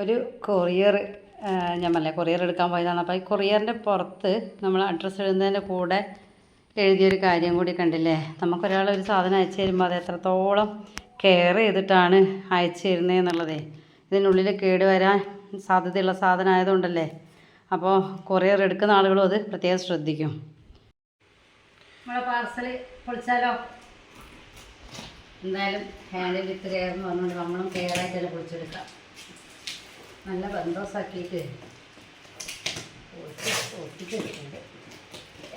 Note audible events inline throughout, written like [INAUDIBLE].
ഒരു കൊറിയർ ഞാൻ പറഞ്ഞില്ലേ കൊറിയർ എടുക്കാൻ പോയതാണ്. അപ്പോൾ ഈ കൊറിയറിന്റെ പുറത്ത് നമ്മൾ അഡ്രസ്സ് എഴുതുന്നതിന്റെ കൂടെ എഴുതിയൊരു കാര്യം കൂടി കണ്ടില്ലേ? നമുക്കൊരാൾ ഒരു സാധനം അയച്ചു തരുമ്പോൾ അത് എത്രത്തോളം കെയർ ചെയ്തിട്ടാണ് അയച്ചു തരുന്നത് എന്നുള്ളതേ. ഇതിനുള്ളിൽ കേട് വരാൻ സാധ്യതയുള്ള സാധനം ആയതുകൊണ്ടല്ലേ. അപ്പോൾ കൊറിയർ എടുക്കുന്ന ആളുകളും അത് പ്രത്യേകം ശ്രദ്ധിക്കും. നമ്മളെ പാർസൽ പൊളിച്ചാലോ? എന്തായാലും ഹാൻഡിൽ വിത്ത് കെയർ എന്ന് പറഞ്ഞുകൊണ്ട് നമ്മളും കെയറായിട്ട് തന്നെ പൊളിച്ചെടുക്കാം നല്ല ബന്ധോസാക്കിയിട്ട് ഒട്ടിച്ചെടുക്കുന്നുണ്ട്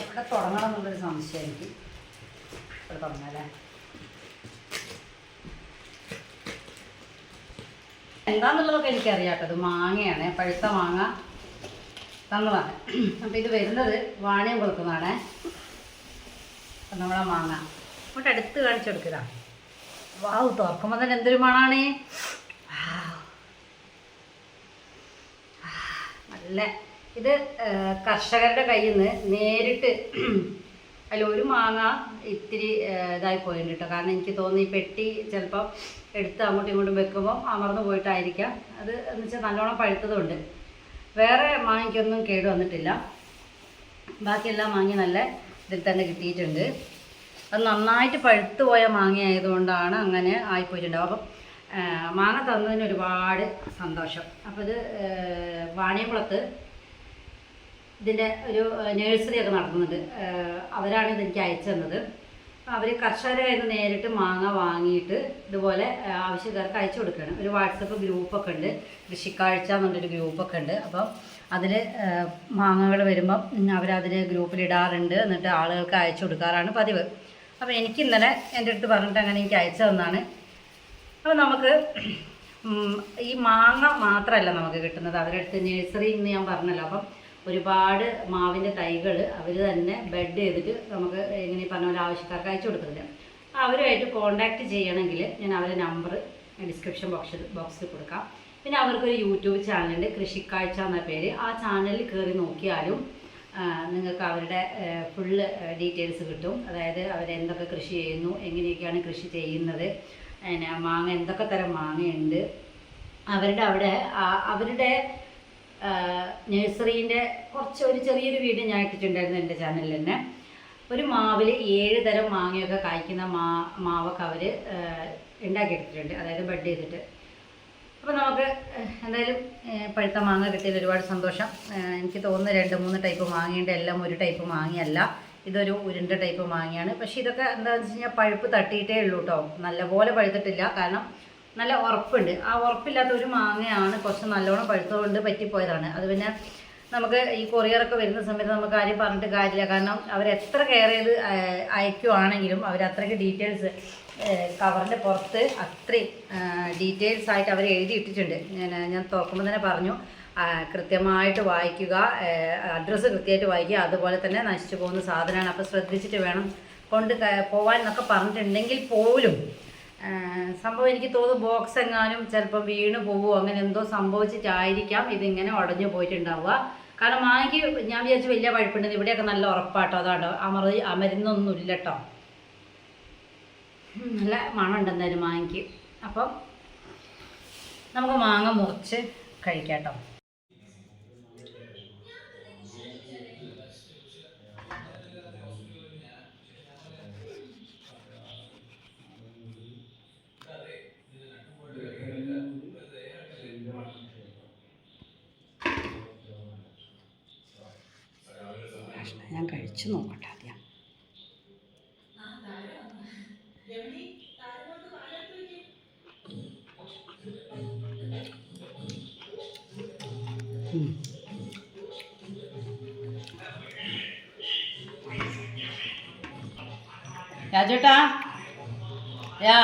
എവിടെ തുടങ്ങണം എന്നുള്ളൊരു സംശയം എനിക്ക് ഇവിടെ തുടങ്ങാല്ലേ? എന്താന്നുള്ളതൊക്കെ എനിക്കറിയാം കേട്ടോ ഇത് മാങ്ങയാണ്. പഴുത്ത മാങ്ങ തന്നതാണ്. അപ്പോൾ ഇത് വരുന്നത് വാണിയം കൊടുക്കുന്നതാണ്. അപ്പം നമ്മളെ മാങ്ങ. ഇങ്ങോട്ട് അടുത്ത് കാണിച്ചു കൊടുക്കുക വാവ് തുറക്കുമ്പോൾ തന്നെ എന്തൊരു മണാണ് വാവ്. ആ, നല്ല ഇത് കർഷകരുടെ കയ്യിൽ നിന്ന് നേരിട്ട് [CLEARS THROAT] അതിൽ ഒരു മാങ്ങ ഇത്തിരി ഇതായി പോയിട്ടുണ്ട് കേട്ടോ. കാരണം എനിക്ക് തോന്നി ഈ പെട്ടി ചിലപ്പോൾ എടുത്ത് അങ്ങോട്ടും ഇങ്ങോട്ടും വെക്കുമ്പോൾ അമർന്നു പോയിട്ടായിരിക്കാം. അത് എന്ന് വെച്ചാൽ നല്ലോണം പഴുത്തതുണ്ട്. വേറെ മാങ്ങയ്ക്കൊന്നും കേട് വന്നിട്ടില്ല. ബാക്കിയെല്ലാം മാങ്ങി നല്ല ഇതിൽ തന്നെ കിട്ടിയിട്ടുണ്ട്. അത് നന്നായിട്ട് പഴുത്തു പോയ മാങ്ങ അങ്ങനെ ആയിപ്പോയിട്ടുണ്ടാവും അപ്പം മാങ്ങ തന്നതിന് ഒരുപാട് സന്തോഷം. അപ്പോൾ ഇത് വാണിയംകുളത്ത് ഇതിന്റെ ഒരു നേഴ്സറി ഒക്കെ നടത്തുന്നുണ്ട്. അവരാണ് ഇതെനിക്ക് അയച്ചു തന്നത്. അവർ കർഷകരെ കയ്യിൽ നിന്ന് നേരിട്ട് മാങ്ങ വാങ്ങിയിട്ട് ഇതുപോലെ ആവശ്യക്കാർക്ക് അയച്ചു കൊടുക്കുകയാണ്. ഒരു വാട്സപ്പ് ഗ്രൂപ്പൊക്കെ ഉണ്ട്. കൃഷിക്കാഴ്ച എന്നുള്ളൊരു ഗ്രൂപ്പൊക്കെ ഉണ്ട്. അപ്പം അതിൽ മാങ്ങകൾ വരുമ്പം അവരതിൽ ഗ്രൂപ്പിൽ ഇടാറുണ്ട് എന്നിട്ട് ആളുകൾക്ക് അയച്ചു കൊടുക്കാറാണ് പതിവ്. അപ്പോൾ എനിക്ക് ഇന്നലെ എന്റെ അടുത്ത് പറഞ്ഞിട്ട് അങ്ങനെ എനിക്ക് അയച്ചു തന്നാണ് അപ്പോൾ നമുക്ക് ഈ മാങ്ങ മാത്രമല്ല നമുക്ക് കിട്ടുന്നത്. അവരുടെ അടുത്ത് നഴ്സറി എന്ന് ഞാൻ പറഞ്ഞല്ലോ. അപ്പം ഒരുപാട് മാവിന്റെ തൈകൾ അവർ തന്നെ ബെഡ് ചെയ്തിട്ട് നമുക്ക് ഇങ്ങനെ പറഞ്ഞ പോലെ ആവശ്യക്കാർക്ക് അയച്ചു കൊടുക്കുന്നുണ്ട്. അവരുമായിട്ട് കോണ്ടാക്ട് ചെയ്യണമെങ്കിൽ ഞാൻ അവരുടെ നമ്പർ ഡിസ്ക്രിപ്ഷൻ ബോക്സിൽ ബോക്സിൽ കൊടുക്കാം. പിന്നെ അവർക്കൊരു യൂട്യൂബ് ചാനലുണ്ട് കൃഷിക്കാഴ്ച എന്ന പേര്. ആ ചാനലിൽ കയറി നോക്കിയാലും നിങ്ങൾക്ക് അവരുടെ ഫുള്ള് ഡീറ്റെയിൽസ് കിട്ടും. അതായത് അവരെന്തൊക്കെ കൃഷി ചെയ്യുന്നു എങ്ങനെയൊക്കെയാണ് കൃഷി ചെയ്യുന്നത്. പിന്നെ മാങ്ങ എന്തൊക്കെ തരം മാങ്ങയുണ്ട്. അവരുടെ അവിടെ അവരുടെ നഴ്സറീന്റെ കുറച്ച് ഒരു ചെറിയൊരു വീഡിയോ ഞാൻ ഇട്ടിട്ടുണ്ടായിരുന്നു എന്റെ ചാനലിൽ തന്നെ. ഒരു മാവിൽ ഏഴ് തരം മാങ്ങയൊക്കെ കായ്ക്കുന്ന മാ മാവൊക്കെ അവർ ഉണ്ടാക്കിയെടുത്തിട്ടുണ്ട്. അതായത് ബഡ് ചെയ്തിട്ട്. അപ്പോൾ നമുക്ക് എന്തായാലും പഴുത്ത മാങ്ങ കിട്ടിയതിൽ ഒരുപാട് സന്തോഷം. എനിക്ക് തോന്നുന്നു രണ്ട് മൂന്ന് ടൈപ്പ് മാങ്ങയുണ്ട്. എല്ലാം ഒരു ടൈപ്പ് മാങ്ങയല്ല. ഇതൊരു ഉരുണ്ട ടൈപ്പ് മാങ്ങയാണ്. പക്ഷേ ഇതൊക്കെ എന്താണെന്ന് വെച്ച് കഴിഞ്ഞാൽ പഴുപ്പ് തട്ടിയിട്ടേ ഉള്ളൂ കേട്ടോ നല്ലപോലെ പഴുത്തിട്ടില്ല. കാരണം നല്ല ഉറപ്പുണ്ട്. ആ ഉറപ്പില്ലാത്ത ഒരു മാങ്ങയാണ് കുറച്ച് നല്ലോണം പഴുത്തുകൊണ്ട് പറ്റിപ്പോയതാണ്. അത് പിന്നെ നമുക്ക് ഈ കൊറിയറൊക്കെ വരുന്ന സമയത്ത് നമുക്ക് ആരും പറഞ്ഞിട്ട് കാര്യമില്ല. കാരണം അവരെത്ര കെയർ ചെയ്ത് അയ- അയക്കുവാണെങ്കിലും അവർ അത്രയ്ക്ക് ഡീറ്റെയിൽസ് കവറിന്റെ പുറത്ത് അത്രയും ഡീറ്റെയിൽസ് ആയിട്ട് അവർ എഴുതിയിട്ടിട്ടുണ്ട്. ഞാൻ ഞാൻ തുറക്കുമ്പോൾ തന്നെ പറഞ്ഞു. കൃത്യമായിട്ട് വായിക്കുക അഡ്രസ്സ് കൃത്യമായിട്ട് വായിക്കുക അതുപോലെ തന്നെ നശിച്ചു പോകുന്ന സാധനമാണ്. അപ്പോൾ ശ്രദ്ധിച്ചിട്ട് വേണം കൊണ്ട് പോകാൻ എന്നൊക്കെ പറഞ്ഞിട്ടുണ്ടെങ്കിൽ പോലും സംഭവം എനിക്ക് തോന്നുന്നു ബോക്സ് എങ്ങാനും ചിലപ്പോൾ വീണ് പോവുമോ അങ്ങനെ എന്തോ സംഭവിച്ചിട്ടായിരിക്കാം ഇതിങ്ങനെ ഉടഞ്ഞു പോയിട്ടുണ്ടാവുക. കാരണം മാങ്ങയ്ക്ക് ഞാൻ വിചാരിച്ചു വലിയ പഴുപ്പുണ്ടെന്ന് ഇവിടെയൊക്കെ നല്ല ഉറപ്പാട്ടോ. അതാട്ടോ അമർ അമരുന്നൊന്നും ഇല്ല കേട്ടോ നല്ല മണമുണ്ട് മാങ്ങയ്ക്ക്. അപ്പം നമുക്ക് മാങ്ങ മുറിച്ച് കഴിക്കാം കേട്ടോ ഞാൻ കഴിച്ചു നോക്കട്ടെ ആദ്യം. രാജേട്ടാ യാ